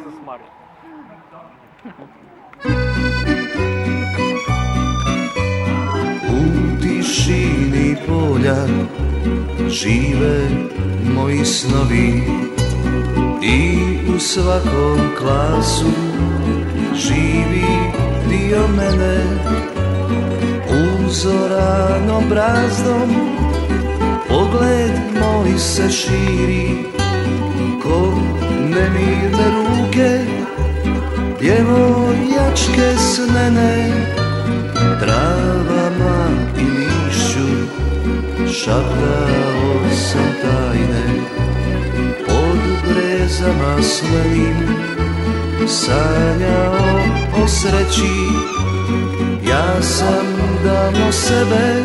Jezus Maria. U tišini polja žive moji snovi I u svakom klasu živi dio mene Uzoranom brazdom pogled moj se širi Ko nemirne ruke djevojačke snene Travama i lišću šaptao sam tajne. Pod brezama smelim sanjao o sreći. Ja sam davno sebe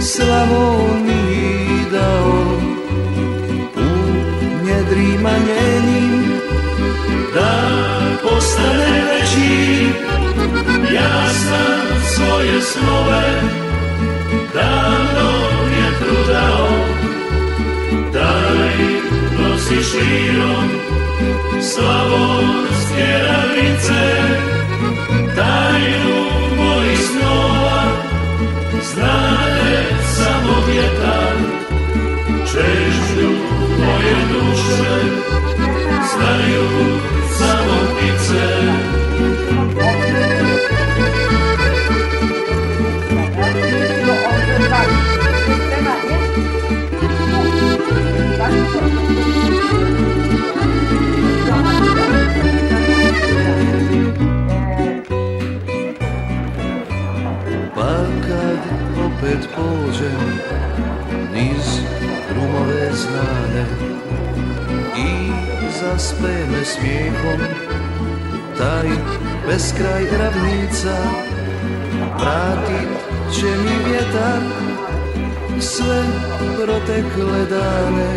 Slavoniji postane veći. Ja sam svoje snove davno vjetru dao Daj nosi širom slavonske ravnice Tajnu mojih snova znade samo vjetar Češću moje duše znaju niz drumove znane I zaspe me smijehom taj beskraj ravnica Vratit će mi vjetar sve protekle dane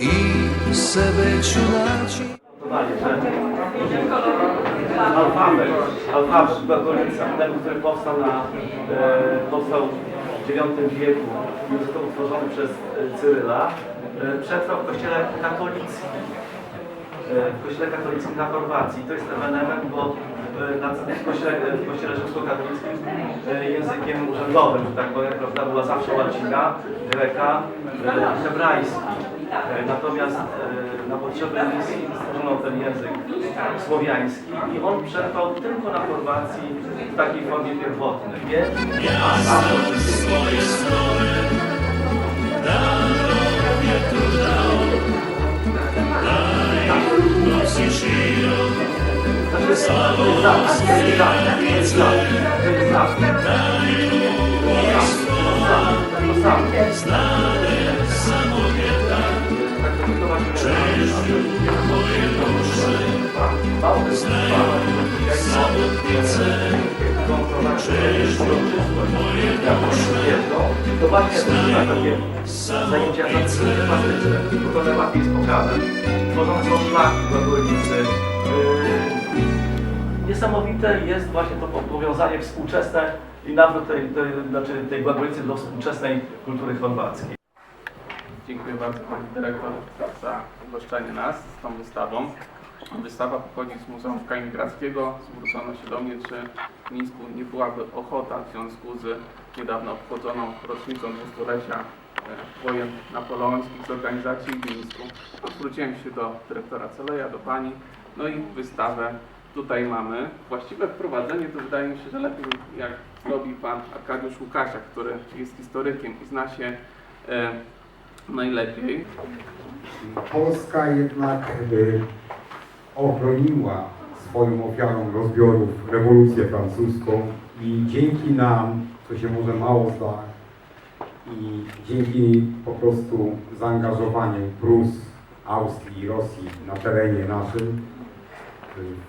I sebe ću naći alfabet, alfabet Gogolica, ten, który powstał, na, e, IX wieku i został utworzony przez e, Cyryla, e, przetrwał w kościele katolickim. E, w kościele katolickim na Chorwacji. To jest ewenement, bo E, w kościele, w kościele rzymskokatolickim e, językiem urzędowym, tak powiem, prawda, była zawsze łacina, greka, e, hebrajski. Natomiast na potrzeby misji stworzono ten język słowiański i on przetrwał tylko na formacji w takiej formie pierwotnej. Nie? Miasto swojej strony Daj nocy wystaną z kamienic Znane samowieta Częścią moje duszy Znają samotnicę Częścią moje duszy Znają samotnicę Zajęcia na łatwiej z pokazem. Tworzą są szlaki dla ulicy Niesamowite jest właśnie to powiązanie współczesne i nawrót tej, tej, znaczy tej Głagolicy do współczesnej kultury chorwackiej. Dziękuję bardzo Pani Dyrektor za ugoszczenie nas z tą wystawą. Wystawa pochodzi z Muzeum Kaliningradzkiego. Zwrócono się do mnie, czy w Mińsku nie byłaby ochota w związku z niedawno obchodzoną rocznicą dwustulecia e, wojen napoleońskich z organizacji w Mińsku. Zwróciłem się do dyrektora Celeja, do Pani, no i wystawę tutaj mamy. Właściwe wprowadzenie to wydaje mi się, że lepiej jak zrobi Pan Arkadiusz Łukasiak, który jest historykiem i zna się e, najlepiej. Polska jednak y, ochroniła swoją ofiarą rozbiorów rewolucję francuską i dzięki nam, co się może mało zdać, i dzięki po prostu zaangażowaniu Prus, Austrii i Rosji na terenie naszym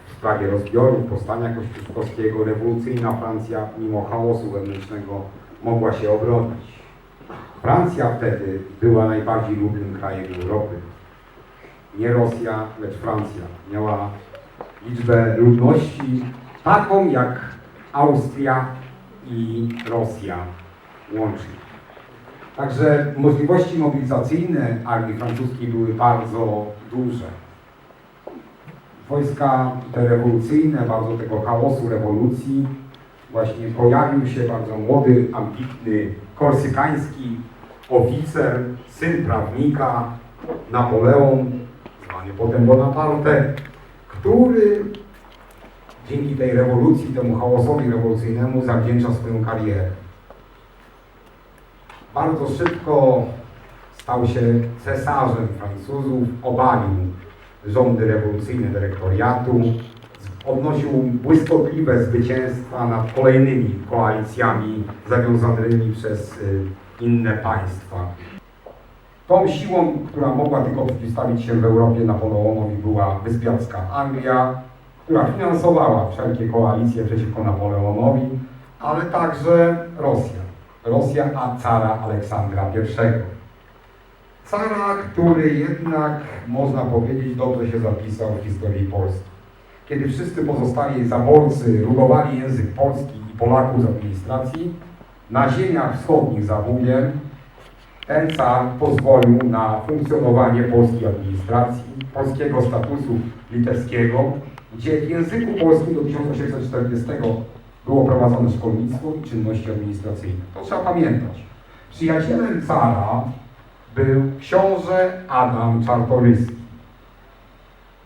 w sprawie rozbiorów, powstania kościuszkowskiego, rewolucyjna Francja mimo chaosu wewnętrznego mogła się obronić. Francja wtedy była najbardziej ludnym krajem Europy. Nie Rosja, lecz Francja. Miała liczbę ludności taką jak Austria i Rosja łącznie. Także możliwości mobilizacyjne armii francuskiej były bardzo duże. Wojska te rewolucyjne, bardzo tego chaosu rewolucji, właśnie pojawił się bardzo młody, ambitny, korsykański oficer, syn prawnika, Napoleon, zwany potem Bonaparte, który dzięki tej rewolucji, temu chaosowi rewolucyjnemu zawdzięcza swoją karierę. Bardzo szybko stał się cesarzem Francuzów, obalił rządy rewolucyjne dyrektoriatu, odnosił błyskotliwe zwycięstwa nad kolejnymi koalicjami zawiązanymi przez y, inne państwa. Tą siłą, która mogła tylko przeciwstawić się w Europie Napoleonowi była wyspiarska Anglia, która finansowała wszelkie koalicje przeciwko Napoleonowi, ale także Rosja. Rosja, a cara Aleksandra I. Cara, który jednak, można powiedzieć, dobrze się zapisał w historii Polski. Kiedy wszyscy pozostali zaborcy rugowali język polski i Polaków z administracji, na ziemiach wschodnich za Bugiem ten car pozwolił na funkcjonowanie polskiej administracji, polskiego statusu litewskiego, gdzie w języku polskim do 1840 było prowadzone szkolnictwo i czynności administracyjne. To trzeba pamiętać. Przyjacielem cara był książę Adam Czartoryski.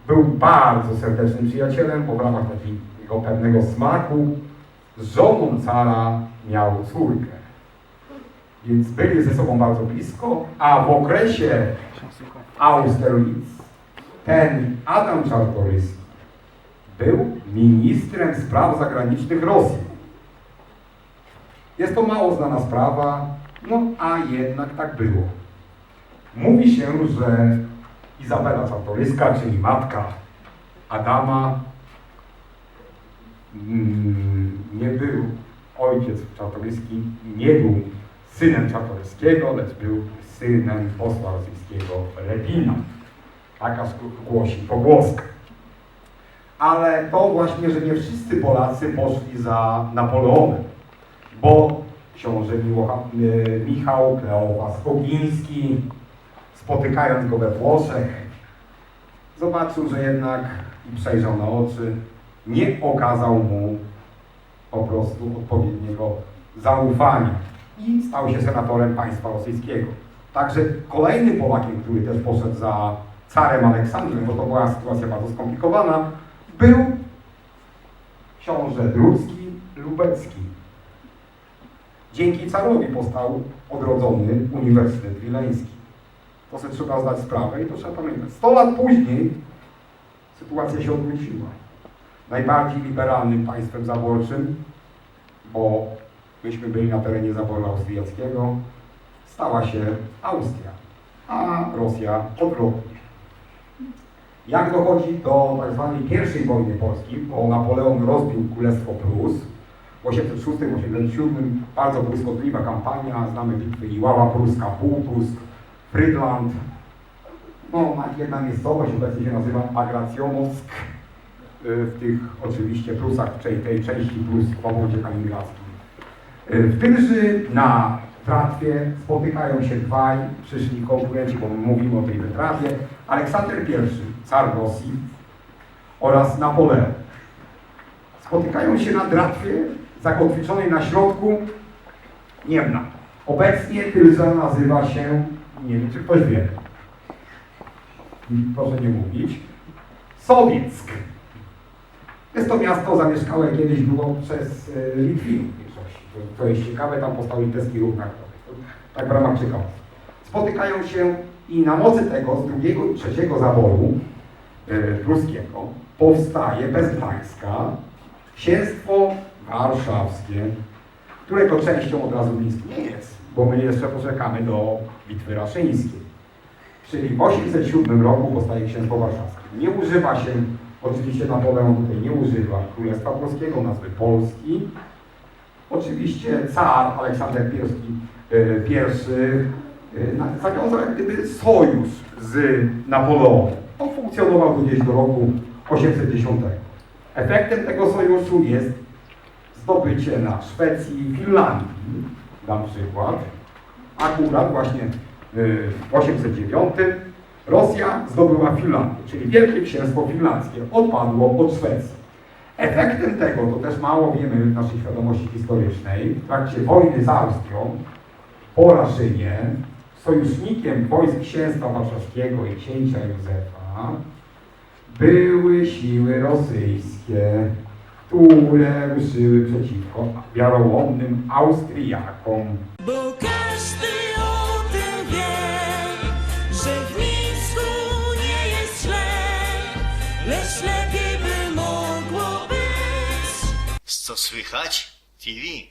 Był bardzo serdecznym przyjacielem, bo w ramach takiego pewnego smaku z żoną cara miał córkę. Więc byli ze sobą bardzo blisko, a w okresie Austerlitz ten Adam Czartoryski był ministrem spraw zagranicznych Rosji. Jest to mało znana sprawa, no a jednak tak było. Mówi się, że Izabela Czartoryska, czyli matka Adama, mm, nie był, ojciec Czartoryski nie był synem Czartoryskiego, lecz był synem posła rosyjskiego Repina. Taka głosi pogłoska. Ale to właśnie, że nie wszyscy Polacy poszli za Napoleonem, bo książę e, Michał Kleofas Ogiński, spotykając go we Włoszech, zobaczył, że jednak i przejrzał na oczy, nie okazał mu po prostu odpowiedniego zaufania i stał się senatorem państwa rosyjskiego. Także kolejnym Polakiem, który też poszedł za carem Aleksandrem, bo to była sytuacja bardzo skomplikowana, był książę Drucki Lubecki. Dzięki carowi powstał odrodzony Uniwersytet Wileński. To sobie trzeba zdać sprawę i to trzeba pamiętać. 100 lat później sytuacja się odwróciła. Najbardziej liberalnym państwem zaborczym, bo myśmy byli na terenie zaboru austriackiego, stała się Austria, a Rosja odwrotnie. Jak dochodzi do tak zwanej pierwszej wojny polskiej, bo Napoleon rozbił Królestwo Prus, w 806-807 bardzo błyskotliwa kampania, znamy bitwy Iława Pruska, Półprusk, Frydland. No, jedna miejscowość obecnie się nazywa Bagracjonowsk, y, w tych oczywiście Prusach, czyli tej części Prus w obwodzie kaliningradzkim. Y, W Tylży na tratwie spotykają się dwaj przyszli konkurenci, bo mówimy o tej wyprawie, Aleksander I, car Rosji oraz Napoleon. Spotykają się na tratwie zakotwiczonej na środku Niemna. Obecnie Tylża nazywa się, nie wiem czy ktoś wie, proszę nie mówić, Sowieck. Jest to miasto zamieszkałe kiedyś było przez e, Litwinów. To, to jest ciekawe, tam powstał litewski ruch Tak w ramach ciekawostki. Spotykają się i na mocy tego z drugiego i trzeciego zaboru e, pruskiego powstaje bez Gdańska księstwo warszawskie, którego częścią od razu Mińsk nie jest, bo my jeszcze poczekamy do bitwy raszyńskiej. Czyli w 807 roku powstaje Księstwo Warszawskie. Nie używa się, oczywiście Napoleon tutaj nie używa Królestwa Polskiego, nazwy Polski. Oczywiście car Aleksander I, e, pierwszy e, zawiązał jak gdyby sojusz z Napoleonem. On funkcjonował gdzieś do roku 810. Efektem tego sojuszu jest zdobycie na Szwecji i Finlandii, dam przykład, akurat właśnie y, w 809 Rosja zdobyła Finlandię, czyli Wielkie Księstwo Finlandzkie. Odpadło od Szwecji. Efektem tego, to też mało wiemy w naszej świadomości historycznej, w trakcie wojny z Austrią po Raszynie sojusznikiem wojsk księstwa warszawskiego i księcia Józefa były siły rosyjskie, które ruszyły przeciwko wiarołomnym Austriakom. Bo każdy o tym wie, że w Mińsku nie jest źle, lecz lepiej by mogło być. Co słychać? TV.